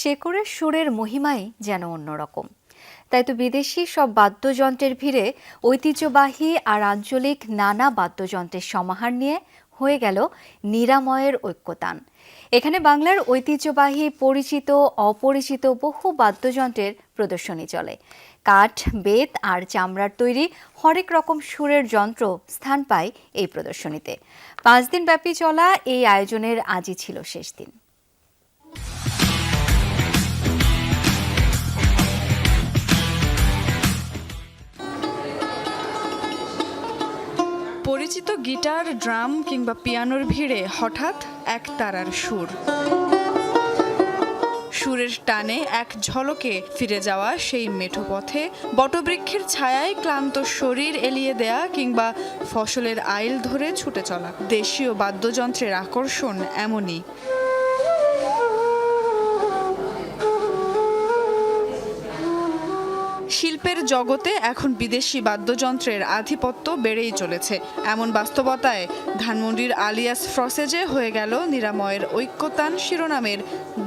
শেকড়ের সুরের মহিমাই যেন অন্যরকম। তাই তো বিদেশি সব বাদ্যযন্ত্রের ভিড়ে ঐতিহ্যবাহী আর আঞ্চলিক নানা বাদ্যযন্ত্রের সমাহার নিয়ে হয়ে গেল নিরাময়ের ঐক্যতান। এখানে বাংলার ঐতিহ্যবাহী, পরিচিত, অপরিচিত বহু বাদ্যযন্ত্রের প্রদর্শনী চলে। কাঠ, বেত আর চামড়ার তৈরি হরেক রকম সুরের যন্ত্র স্থান পায় এই প্রদর্শনীতে। পাঁচ দিন ব্যাপী চলা এই আয়োজনের আজই ছিল শেষ দিন। পরিচিত গিটার, ড্রাম কিংবা পিয়ানোর ভিড়ে হঠাৎ এক তারার সুর। সুরের টানে এক ঝলকে ফিরে যাওয়া সেই মেঠো পথে বটবৃক্ষের ছায়ায় ক্লান্ত শরীর এলিয়ে দেয়া কিংবা ফসলের আইল ধরে ছুটে চলা। দেশীয় বাদ্যযন্ত্রের আকর্ষণ এমনই। শিল্পের জগতে এখন বিদেশি বাদ্যযন্ত্রের আধিপত্য বেড়েই চলেছে। এমন বাস্তবতায় ধানমন্ডির আলিয়াস ফ্রসেজে হয়ে গেল নিরাময়ের ঐক্যতান শিরোনামের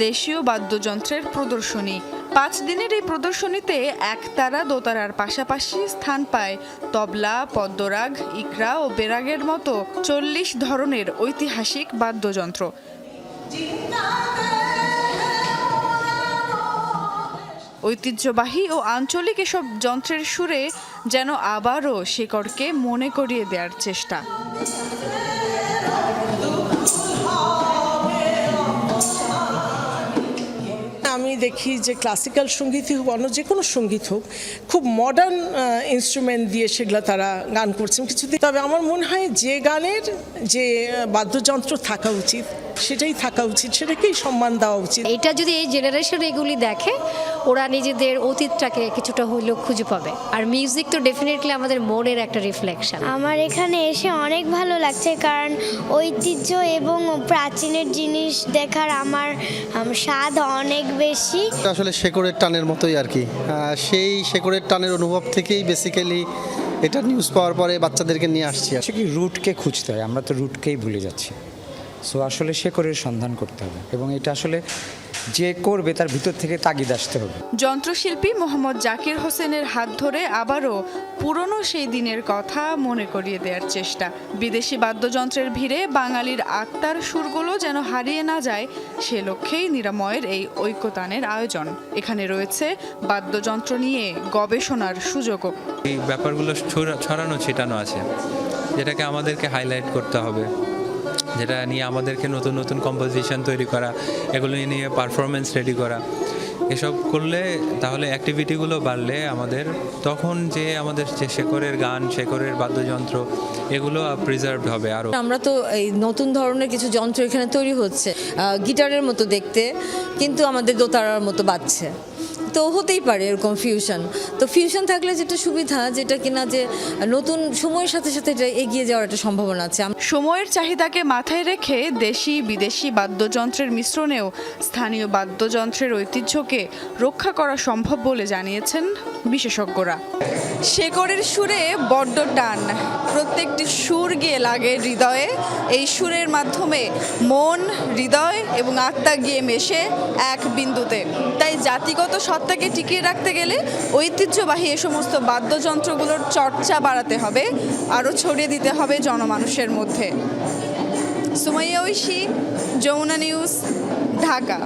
দেশীয় বাদ্যযন্ত্রের প্রদর্শনী। পাঁচ দিনের এই প্রদর্শনীতে একতারা দোতারার পাশাপাশি স্থান পায় তবলা, পদ্মরাগ, ইকরা ও বেরাগের মতো চল্লিশ ধরনের ঐতিহাসিক বাদ্যযন্ত্র। ঐতিহ্যবাহী ও আঞ্চলিক এসব যন্ত্রের সুরে যেন আবারও শেকড়কে মনে করিয়ে দেওয়ার চেষ্টা। আমি দেখি যে ক্লাসিক্যাল সঙ্গীতই হোক, অন্য যে কোনো সংগীত হোক, খুব মডার্ন ইনস্ট্রুমেন্ট দিয়ে সেগুলো তারা গান করছেন কিছুদিন তবে আমার মনে হয় যে গানের যে বাদ্যযন্ত্র থাকা উচিত। সেটাই থাকা উচিত সেটাকেই সম্মান দেওয়া উচিত। এটা যদি এই জেনারেশন এগুলি দেখে ওরা নিজেদের অতীতটাকে কিছুটা হইলেও খুঁজে পাবে। আর মিউজিক তো ডেফিনেটলি আমাদের মনের একটা রিফ্লেকশন আমার এখানে এসে অনেক ভালো লাগছে কারণ ঐতিহ্য এবং প্রাচীনের জিনিস দেখার আমার স্বাদ অনেক বেশি। আসলে শেকড়ের টানের মতোই আর কি। সেই শেকড়ের টানের অনুভব থেকেই বেসিক্যালি এটা নিউজ পাওয়ার পরে বাচ্চাদেরকে নিয়ে আসছি আসলে কি। রুটকে খুঁজতে হয়? আমরা তো রুটকেই ভুলে যাচ্ছি। সো আসলে শেকড়ের সন্ধান করতে হবে এবং এটা আসলে যে করবে তার ভিতর থেকে তাগিদ আসতে হবে। যন্ত্রশিল্পী মোহাম্মদ জাকির হোসেনের হাত ধরে আবারও পুরনো সেই দিনের কথা মনে করিয়ে দেওয়ার চেষ্টা। বিদেশি বাদ্যযন্ত্রের ভিড়ে বাঙালির আত্মার সুরগুলো যেন হারিয়ে না যায় সে লক্ষ্যেই নিরাময়ের এই ঐক্যতানের আয়োজন। এখানে রয়েছে বাদ্যযন্ত্র নিয়ে গবেষণার সুযোগও। এই ব্যাপারগুলো ছড়া- ছড়ানো ছিটানো আছে যেটাকে আমাদেরকে হাইলাইট করতে হবে। যেটা নিয়ে আমাদেরকে নতুন নতুন কম্পোজিশন তৈরি করা, এগুলো নিয়ে পারফরমেন্স রেডি করা। এসব করলে তাহলে অ্যাক্টিভিটিগুলো বাড়লে আমাদের, তখন যে আমাদের যে শেকরের গান শেকরের বাদ্যযন্ত্র, এগুলো প্রিজার্ভড হবে আরও আমরা তো এই নতুন ধরনের কিছু যন্ত্র এখানে তৈরি হচ্ছে গিটারের মতো দেখতে, কিন্তু আমাদের দোতারার মতো বাজছে। তো হতেই পারে এরকম ফিউশন তো ফিউশন থাকলে যেটা সুবিধা, যেটা কিনা যে নতুন সময়ের সাথে সাথে এটা এগিয়ে যাওয়ার একটা সম্ভাবনা আছে। সময়ের চাহিদাকে মাথায় রেখে দেশি বিদেশি বাদ্যযন্ত্রের মিশ্রণেও স্থানীয় বাদ্যযন্ত্রের ঐতিহ্যকে রক্ষা করা সম্ভব বলে জানিয়েছেন বিশেষজ্ঞরা। শেকড়ের সুরে বড্ড টান। প্রত্যেকটি সুর গিয়ে লাগে হৃদয়ে। এই সুরের মাধ্যমে মন, হৃদয় এবং আত্মা গিয়ে মেশে এক বিন্দুতে। তাই জাতিগত সত্তাকে টিকিয়ে রাখতে গেলে ঐতিহ্যবাহী এ সমস্ত বাদ্যযন্ত্রগুলোর চর্চা বাড়াতে হবে, আরও ছড়িয়ে দিতে হবে জনমানুষের মধ্যে। সুমাইয়া ঐশী, যমুনা নিউজ, ঢাকা।